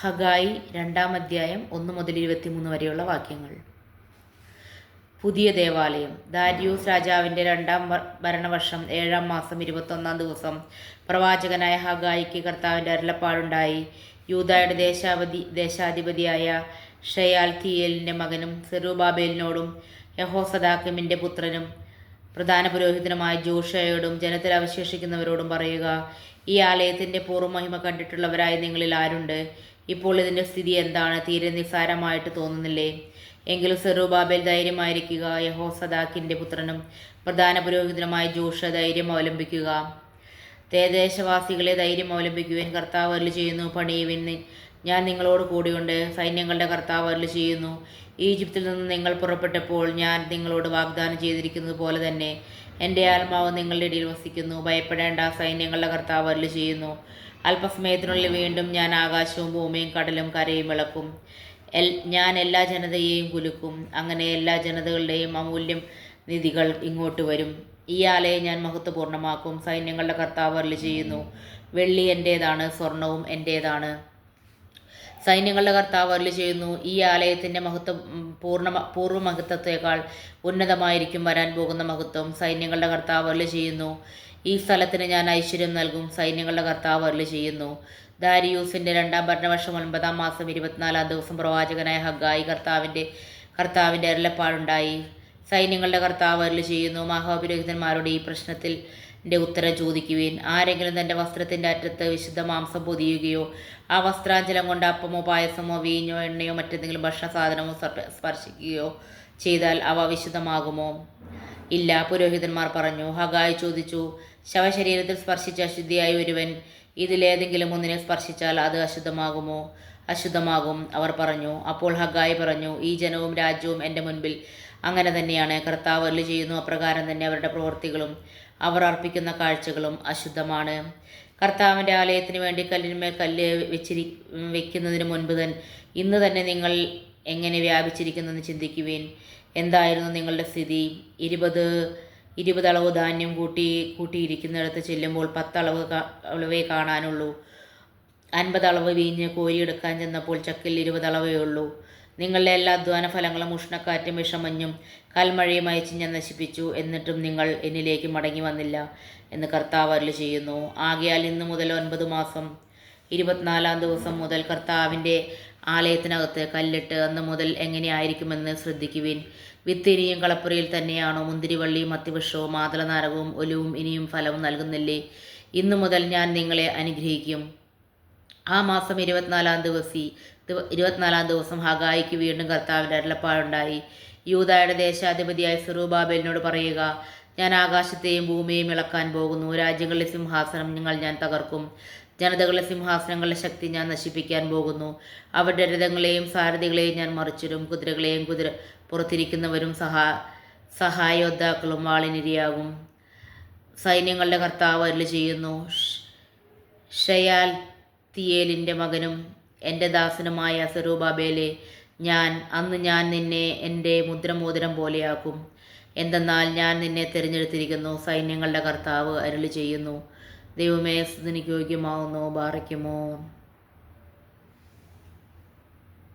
ഹഗായി രണ്ടാം അധ്യായം ഒന്ന് മുതൽ ഇരുപത്തിമൂന്ന് വരെയുള്ള വാക്യങ്ങൾ. പുതിയ ദേവാലയം. ദാരിയൂസ് രാജാവിന്റെ രണ്ടാം ഭരണവർഷം ഏഴാം മാസം ഇരുപത്തൊന്നാം ദിവസം പ്രവാചകനായ ഹഗായിക്ക് കർത്താവിന്റെ അരുളപ്പാടുണ്ടായി. യൂതായുടെ ദേശാപതി ദേശാധിപതിയായ ഷെയാൽ തീയലിന്റെ മകനും സെറുബാബേലിനോടും യഹോസദാക്കിമിന്റെ പുത്രനും പ്രധാന പുരോഹിതനുമായ ജോഷയോടും ജനത്തിൽ അവശേഷിക്കുന്നവരോടും പറയുക ഈ ആലയത്തിന്റെ പൂർവമഹിമ കണ്ടിട്ടുള്ളവരായി നിങ്ങളിൽ ആരുണ്ട്? ഇപ്പോൾ ഇതിന്റെ സ്ഥിതി എന്താണ്? തീരെ നിസ്സാരമായിട്ട് തോന്നുന്നില്ലേ? എങ്കിലും സെറുബാബേൽ ധൈര്യമായിരിക്കുക യഹോ സദാക്കിന്റെ പുത്രനും പ്രധാന പുരോഹിതനുമായ ജോഷ ധൈര്യം അവലംബിക്കുക. തേദേശവാസികളെ ധൈര്യം അവലംബിക്കുവാൻ കർത്താവ് അരുളി ചെയ്യുന്നു. പണിയുവിൻ ഞാൻ നിങ്ങളോട് കൂടിയുണ്ട്. സൈന്യങ്ങളുടെ കർത്താവ് അരുളി ചെയ്യുന്നു. ഈജിപ്തിൽ നിന്ന് നിങ്ങൾ പുറപ്പെട്ടപ്പോൾ ഞാൻ നിങ്ങളോട് വാഗ്ദാനം ചെയ്തിരിക്കുന്നത് പോലെ തന്നെ എന്റെ ആത്മാവ് നിങ്ങളുടെ ഇടയിൽ വസിക്കുന്നു. ഭയപ്പെടേണ്ട സൈന്യങ്ങളുടെ കർത്താവ് അരുളി ചെയ്യുന്നു. അല്പസമയത്തിനുള്ളിൽ വീണ്ടും ഞാൻ ആകാശവും ഭൂമിയും കടലും കരയും ഇളക്കും എൽ ഞാൻ എല്ലാ ജനതയെയും കുലുക്കും. അങ്ങനെ എല്ലാ ജനതകളുടെയും അമൂല്യം നിധികൾ ഇങ്ങോട്ട് വരും. ഈ ആലയെ ഞാൻ മഹത്വപൂർണമാക്കും. സൈന്യങ്ങളുടെ കർത്താവ് അരുളി ചെയ്യുന്നു. വെള്ളി എന്റേതാണ് സ്വർണവും എന്റേതാണ് സൈന്യങ്ങളുടെ കർത്താവ് അരുളി ചെയ്യുന്നു. ഈ ആലയത്തിന്റെ മഹത്വം പൂർണ പൂർവ മഹത്വത്തേക്കാൾ ഉന്നതമായിരിക്കും വരാൻ പോകുന്ന മഹത്വം. സൈന്യങ്ങളുടെ കർത്താവ് അരുളി ചെയ്യുന്നു. ഈ സ്ഥലത്തിന് ഞാൻ ഐശ്വര്യം നൽകും സൈന്യങ്ങളുടെ കർത്താവ് അരുളി ചെയ്യുന്നു. ദാരിയൂസിന്റെ രണ്ടാം ഭരണവർഷം ഒൻപതാം മാസം ഇരുപത്തിനാലാം ദിവസം പ്രവാചകനായ ഹഗ്ഗായി കർത്താവിന്റെ കർത്താവിന്റെ അരുളപ്പാടുണ്ടായി. സൈന്യങ്ങളുടെ കർത്താവ് അരുളി ചെയ്യുന്നു. മഹാപുരോഹിതന്മാരുടെ ഈ പ്രശ്നത്തിൽ ന്റെ ഉത്തരം ചോദിക്കുകയും ആരെങ്കിലും തന്റെ വസ്ത്രത്തിന്റെ അറ്റത്ത് വിശുദ്ധ മാംസം പൊതിയുകയോ ആ വസ്ത്രാഞ്ചലം കൊണ്ട് അപ്പമോ പായസമോ വീഞ്ഞോ എണ്ണയോ മറ്റെന്തെങ്കിലും ഭക്ഷണ സാധനമോ സ്പർശിക്കുകയോ ചെയ്താൽ അവ വിശുദ്ധമാകുമോ? ഇല്ല പുരോഹിതന്മാർ പറഞ്ഞു. ഹഗായി ചോദിച്ചു ശവശരീരത്തിൽ സ്പർശിച്ച അശുദ്ധിയായി ഒരുവൻ ഇതിലേതെങ്കിലും ഒന്നിനെ സ്പർശിച്ചാൽ അത് അശുദ്ധമാകുമോ? അശുദ്ധമാകും. അവർ പറഞ്ഞു അപ്പോൾ ഹഗായി പറഞ്ഞു ഈ ജനവും രാജ്യവും എന്റെ മുൻപിൽ അങ്ങനെ തന്നെയാണ്. കർത്താവ് അല്ല ചെയ്യുന്നു അപ്രകാരം തന്നെ അവരുടെ പ്രവൃത്തികളും അവർ അർപ്പിക്കുന്ന കാഴ്ചകളും അശുദ്ധമാണ്. കർത്താവിന്റെ ആലയത്തിന് വേണ്ടി കല്ലിന്മേൽ കല്ല് വെച്ചിരി വെക്കുന്നതിന് മുൻപ് തന്നെ ഇന്ന് തന്നെ നിങ്ങൾ എങ്ങനെ വ്യാപിച്ചിരിക്കുന്നെന്ന് ചിന്തിക്കുവേൻ. എന്തായിരുന്നു നിങ്ങളുടെ സ്ഥിതി? ഇരുപത് ഇരുപതളവ് ധാന്യം കൂട്ടി കൂട്ടിയിരിക്കുന്നിടത്ത് ചെല്ലുമ്പോൾ പത്തളവ് അളവേ കാണാനുള്ളൂ. അൻപത് അളവ് വീഞ്ഞ് കോരിയെടുക്കാൻ ചെന്നപ്പോൾ ചക്കിൽ ഇരുപതളവേ ഉള്ളൂ. നിങ്ങളുടെ എല്ലാ അധ്വാന ഫലങ്ങളും ഉഷ്ണക്കാറ്റും വിഷമഞ്ഞും കൽമഴയും അയച്ച് ഞാൻ നശിപ്പിച്ചു. എന്നിട്ടും നിങ്ങൾ എന്നിലേക്ക് മടങ്ങി വന്നില്ല എന്ന് കർത്താവ് അരുൾ ചെയ്യുന്നു. ആകയാൽ ഇന്നു മുതൽ ഒൻപത് മാസം ഇരുപത്തിനാലാം ദിവസം മുതൽ കർത്താവിന്റെ ആലയത്തിനകത്ത് കല്ലിട്ട് അന്ന് മുതൽ എങ്ങനെയായിരിക്കുമെന്ന് ശ്രദ്ധിക്കുവിൻ. വിത്തിരിയും കളപ്പുരയിൽ തന്നെയാണോ? മുന്തിരിവള്ളിയും അത്തിവൃക്ഷവും മാതളനാരകവും ഒലുവും ഇനിയും ഫലവും നൽകുന്നില്ലേ? ഇന്നു മുതൽ ഞാൻ നിങ്ങളെ അനുഗ്രഹിക്കും. ആ മാസം ഇരുപത്തിനാലാം ദിവസി ദിവ- ഇരുപത്തിനാലാം ദിവസം ഹഗായിക്ക് വീണ്ടും കർത്താവിന്റെ അരുളപ്പാടുണ്ടായി. യൂതായുടെ ദേശാധിപതിയായ സിറുബാബേലിനോട് പറയുക ഞാൻ ആകാശത്തെയും ഭൂമിയെയും ഇളക്കാൻ പോകുന്നു. രാജ്യങ്ങളിലെ സിംഹാസനം നിങ്ങൾ ഞാൻ തകർക്കും. ജനതകളുടെ സിംഹാസനങ്ങളുടെ ശക്തി ഞാൻ നശിപ്പിക്കാൻ പോകുന്നു. അവരുടെ രഥങ്ങളെയും സാരഥികളെയും ഞാൻ മറിച്ചിടും. കുതിരകളെയും കുതിര പുറത്തിരിക്കുന്നവരും സഹാ സഹായോദ്ധാക്കളും വാളിനിരയാകും. സൈന്യങ്ങളുടെ കർത്താവ് അരുളി ചെയ്യുന്നു ഷയാൽ തിയേലിന്റെ മകനും എന്റെ ദാസനുമായ സെറൂബാബേലെ ഞാൻ അന്ന് ഞാൻ നിന്നെ എന്റെ മുദ്രമോതിരം പോലെയാക്കും. എന്തെന്നാൽ ഞാൻ നിന്നെ തിരഞ്ഞെടുത്തിരിക്കുന്നു സൈന്യങ്ങളുടെ കർത്താവ് അരുളി ചെയ്യുന്നു ദൈവമേ സ്തുതിക്ക് യോഗ്യമാവുന്നു ബാറയ്ക്കുമോ?